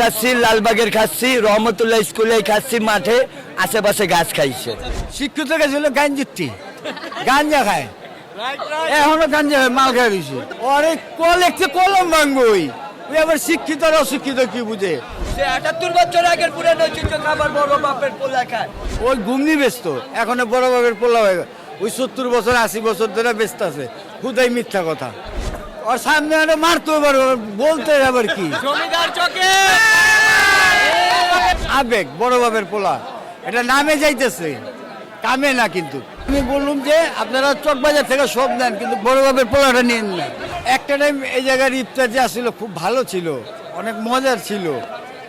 খাচ্ছি লালবাগের খাচ্ছি রহমতুল্লাহ স্কুলে খাচ্ছি মাঠে আশেপাশে গাছ খাইছে। শিক্ষিত গেছিল গাঞ্জিত্তি গাঞ্জা খায়। এখনও গাঞ্জা খায় মাল খাই রয়েছে ওরে কল একটু কলম ভাঙবই। ওই আবার শিক্ষিত আর অশিক্ষিত কি বুঝে? সে আটাত্তর বছর আগের পুরানো ঐতিহ্য খাবার বড় বাপের পোলা খায়। ওই ঘুমনি ব্যস্ত এখন বড় বাপের পোলা হয়ে ওই সত্তর বছর আশি বছর ধরে ব্যস্ত আছে। খুদাই মিথ্যা কথা। ওর সামনে আরে মারতে এবার বলতে আবার কি? জমিদার চকে! আবেগ বড় বাবের পোলা। এটা নামে যাইতেছে কামে না কিন্তু। আমি বললাম যে আপনারা চকবাজার থেকে সব নেন কিন্তু বড় বাবের পোলাটা নেন না। একটা টাইম এই জায়গার ইফতার যে আসছিল খুব ভালো ছিল অনেক মজার ছিল।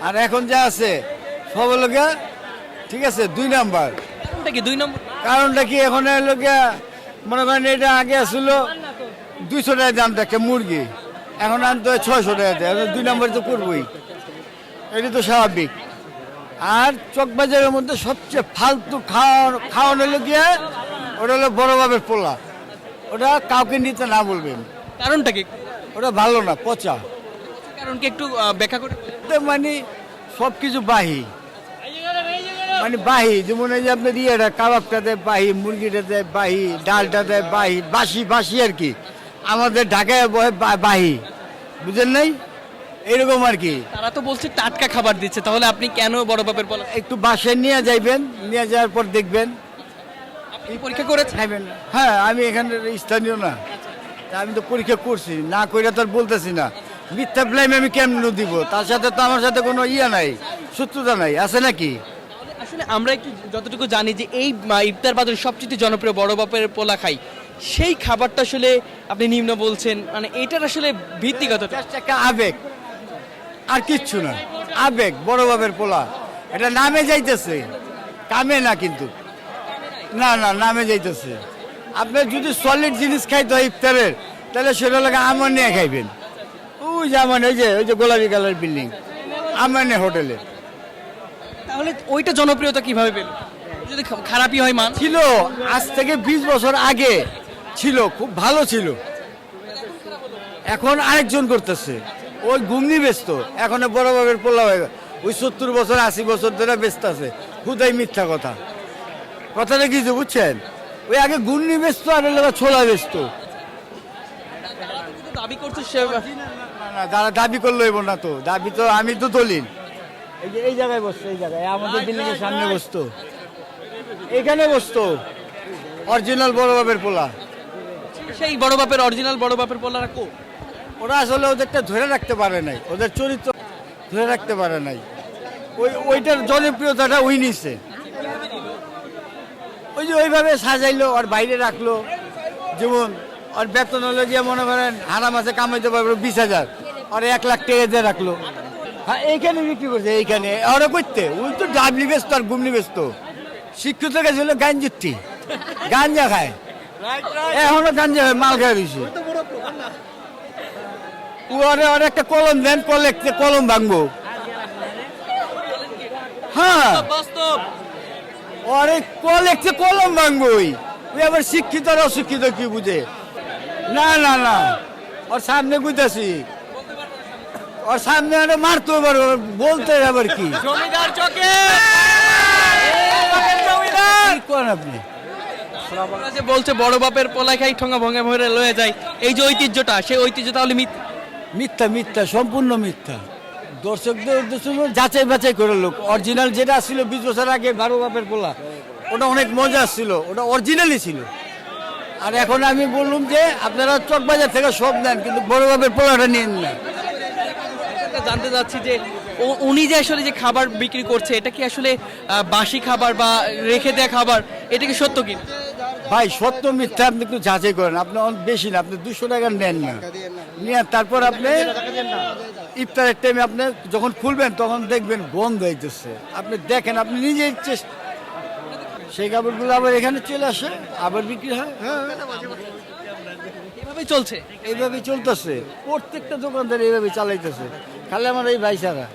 আর এখন যা আছে সব লোকে ঠিক আছে দুই নাম্বার। কি? দুই নম্বর? কারণটা কি? এখন লোকে মনে করেন এটা আগে আসছিল দুইশো টাকা দামটা একটা মুরগি। এখন আনতে হয় ছয়শো টাকাতে দুই নম্বর তো করবই। এটা তো স্বাভাবিক। আর চকবাজারের মধ্যে সবচেয়ে ফালতু খাওয়ান খাওয়ানো হলো গিয়ে ওটা হলো বড় বাবের পোলা। ওটা কাউকে নিতে না বলবেন। কারণটা কি? ওটা ভালো না পচা। কারণ কি একটু ব্যাখ্যা করে? মানে সব কিছু বাহি। মানে বাহি যেমন এই যে আপনার ইয়েটা কাবাবটা দেয় বাহি মুরগিটা দেয় বাহি ডালটা দেয় বাহি বাসি বাসি আর কি। আমাদের ঢাকায় বাহি বুঝেন নাই? এরকম আর কি। তারা তো বলছে টাটকা খাবার দিচ্ছে তাহলে আপনি কেন বড় বাপের বলা একটু বাসায় নিয়ে যাইবেন নিয়ে যাওয়ার পর দেখবেন। আপনি পরীক্ষা করেছেন? খাইবেন হ্যাঁ আমি এখানে স্থানীয় না। তা আমি তো পরীক্ষা করছি না করে তো আর বলতেছি না। মিথ্যা ব্লেম আমি কেমন দিব? তার সাথে তো আমার সাথে কোনো ইয়ে নাই শত্রুতা নাই আছে নাকি? আসলে আমরা একটু যতটুকু জানি যে এই ইফতার বাজারে সবচেয়ে জনপ্রিয় বড় বাপের পোলা খাই। সেই খাবারটা আসলে আপনি নিম্ন বলছেন মানে এটার আসলে ভিত্তি কতটা? জাস্ট একটা আবেগ। আর কিচ্ছু না। আবেগ বড় বাবের পোলা। এটা নামে যাইতেছে। কামে না কিন্তু। না না নামে যাইতেছে। আপনি যদি সলিড জিনিস খাইতে হয় ইফতারের তাহলে সেটা লাগে আমার নিয়ে খাইবেন। ওই যে আমার ওই যে ওই যে গোলাপি কালার বিল্ডিং আমার নিয়ে হোটেলে। তাহলে ওইটা জনপ্রিয়তা কীভাবে পেল? যদি খারাপই হয় মান? ছিল আজ থেকে বিশ বছর আগে। ছিল খুব ভালো ছিল। এখন আরেকজন করতেছে। ওই গুমনি ব্যস্ত। এখন বড় বাবের পোলা হয়ে। ওই সত্তর বছর আশি বছর ধরে ব্যস্ত আছে। খুদাই মিথ্যা কথা। কথাটা কি যে বুঝছেন? ওই আগে ঘূর্ণি ব্যস্ত আর হলো ছোলা ব্যস্ত। দাবি করছে সে না, না, যারা দাবি করল এবার না তো। দাবি তো আমি তো দলিল। এই যে এই জায়গায় বসতো এই জায়গায়। আমাদের বিল্ডিং এর সামনে বসতো এখানে বসতো অরিজিনাল বড় বাবের পোলা। সেই বড় বাপের অরিজিনাল বড় বাপের পোলারা কো? ওরা আসলে ওদেরটা ধরে রাখতে পারে নাই। ওদের চরিত্র ধরে রাখতে পারে নাই। ওই, ওইটার জনপ্রিয়তাটা ওই নিচ্ছে ওই যে ওইভাবে সাজাইলো, আর বাইরে রাখল। যেমন, আর বেতন হলো যে মনে করেন হারা মাসে কামাইতে পারবে বিশ হাজার। আর এক লাখ টাকা দিয়ে রাখল। হ্যাঁ এইখানে বিক্রি করছে, এইখানে। ওরা করতে, ওই তো ডাবলি ব্যস্ত আর গুমনি ব্যস্ত। শিক্ষিত গেছিল গাঞ্জিত্তি গাঞ্জা খায়। এখনও মাল খায় ওরে একটা কলম দেন কলে কলম ভাঙবো। হ্যাঁ। ওরে কলম ভাঙবই ওই। আবার শিক্ষিত আর অশিক্ষিত কি বুঝে? না না না। ওর সামনে বুঝতেছি ওর সামনে আরে মারতে এবার বলতে আবার কি? জমিদার চকে। আপনি? ওরা যে বলছে বড় বাপের পোলা খাই ঠোঙা ভঙ্গে ভরে লয়ে যায় এই যে ঐতিহ্যটা সেই ঐতিহ্য তাহলে মিথ্যা মিথ্যা মিথ্যা সম্পূর্ণ মিথ্যা। দর্শকদের উদ্দেশ্য যাচাই বাছাই করে লোক। অরিজিনাল যেটা ছিল বিশ বছর আগে বারো বাপের পোলা ওটা অনেক মজা ছিল ওটা অরিজিনালই ছিল। আর এখন আমি বললাম যে আপনারা চকবাজার থেকে সব নেন কিন্তু বড় বাপের পোলাটা নিন। না জানতে চাচ্ছি যে উনি যে আসলে যে খাবার বিক্রি করছে এটা কি আসলে বাসি খাবার বা রেখে দেওয়া খাবার এটা কি সত্য কি? ভাই সত্য মিথ্যা আপনি একটু যাচাই করেন। আপনি অনেক বেশি না আপনি দুশো টাকা নেন না। নিয়ে তারপর আপনি ইফতারের টাইমে আপনি যখন খুলবেন তখন দেখবেন গন্ধ হইতেছে। আপনি দেখেন আপনি নিজেই চেষ্টা সেই কাপড়গুলো আবার এখানে চলে আসে আবার বিক্রি হয়। হ্যাঁ। এভাবেই চলছে? এইভাবে চলতেছে। প্রত্যেকটা দোকানদার এইভাবে চালাইতেছে। খালি আমার এই ভাই ছাড়া।